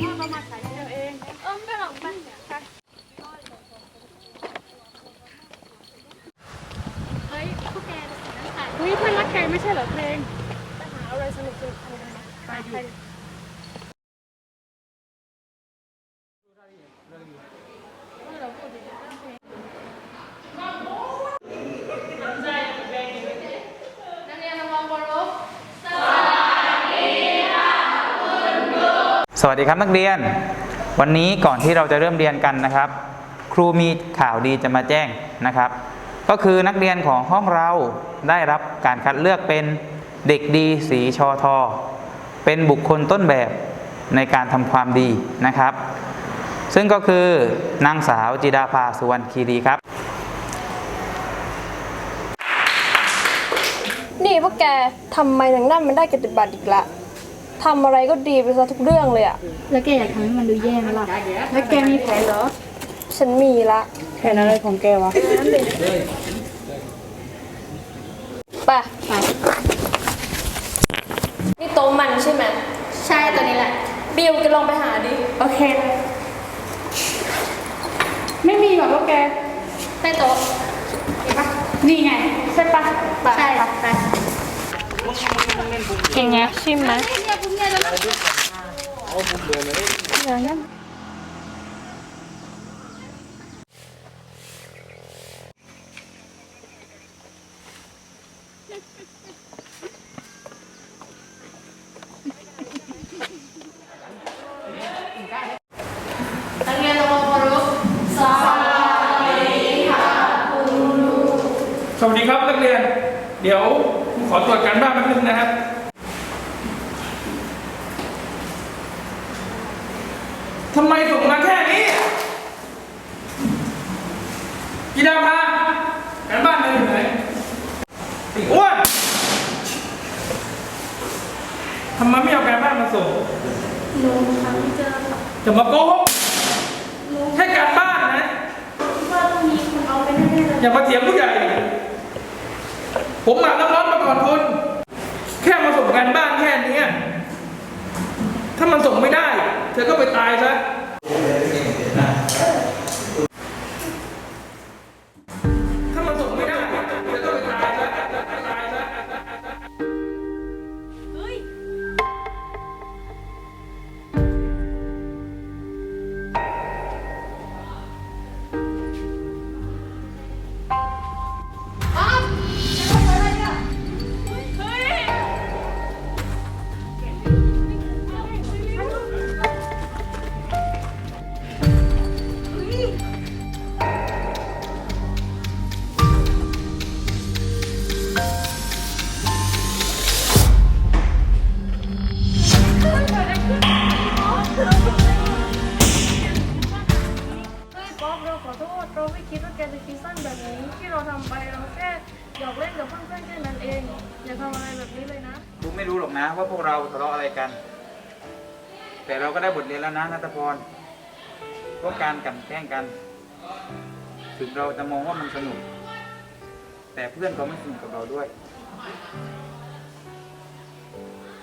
พ่อก็มาขายเดียวเอง เออไม่หรอกมันม่เฮ้ยพวกแกเดี๋ยวนะเฮ้ยเพื่อนรักแกไม่ใช่เหรอเพลงไปหาอะไรสนุกสนุกทำกัไปดิ สวัสดีครับนักเรียน วันนี้ก่อนที่เราจะเริ่มเรียนกันนะครับ ครูมีข่าวดีจะมาแจ้งนะครับ ก็คือนักเรียนของห้องเราได้รับการคัดเลือกเป็นเด็กดีสีชอทอเป็นบุคคลต้นแบบในการทำความดีนะครับ ซึ่งก็คือนางสาวจิดาภาสุวรรณคีรีครับ นี่พวกแกทำไมหนังนั่นมันได้กติบัติอีกละ ทำอะไรก็ดีไปซะทุกเรื่องเลยอะแล้วแกอยากทำให้มันดูแย่ไหมล่ะ แล้วแกมีแผนเหรอ ฉันมีละแผนอะไรของแกวะไปนี่โต๊ะมันใช่ไหมใช่ตัวนี้แหละ บิวแกลองไปหาดิ โอเค ไม่มีหรอกพวกแกใต้โต๊ะนี่ไง ใช่ปะใช่ไปเก่งไงชิมไหม สวัสดีครับนักเรียน เดี๋ยวขอตรวจการบ้านแป๊บนึงนะครับ ทำไมส่งมาแค่นี้กีฬาพาการบ้านมันอยู่ไหนไอ้อ้วนทำไมไม่เอาการบ้านมาส่งจะมาโกหกให้การบ้านนะอย่ามาเถียงผู้ใหญ่ ผมหมาน้ำร้อนมาก่อนคุณแค่มาส่งการบ้านแค่เนี้ยถ้ามันส่งไม่ได้ เธอก็ไปตายซะ อปเราขอโทษเราไม่คิดว่าแกจะคิดสั้นแบบนี้ที่เราทำไปเราแค่หยอกเล่นกับเพื่อนๆแค่นั้นเอง อย่าทำอะไรแบบนี้เลยนะครูไม่รู้หรอกนะว่าพวกเราทะเลาะอะไรกัน แต่เราก็ได้บทเรียนแล้วนะนัทพรเพราะการกลันแกล้งกัน ถึงเราจะมองว่ามันสนุก แต่เพื่อนเขาไม่สนุกกับเราด้วย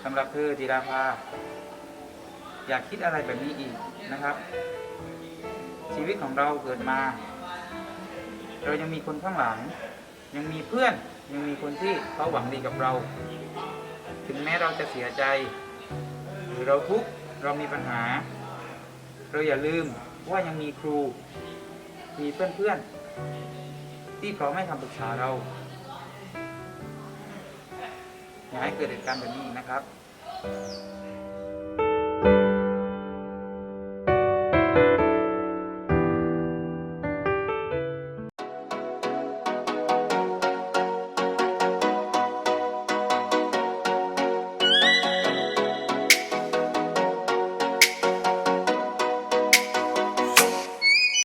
สำหรับเธอจีราภา อยากคิดอะไรแบบนี้อีกนะครับ ชีวิตของเราเกิดมา เรายังมีคนข้างหลัง ยังมีเพื่อนยังมีคนที่เขาหวังดีกับเรา ถึงแม้เราจะเสียใจ หรือเราทุกข์เรามีปัญหา เราอย่าลืมว่ายังมีครู มีเพื่อนๆ ที่พร้อมให้คำปรึกษาเรา อย่าให้เกิดเหตุการณ์แบบนี้นะครับ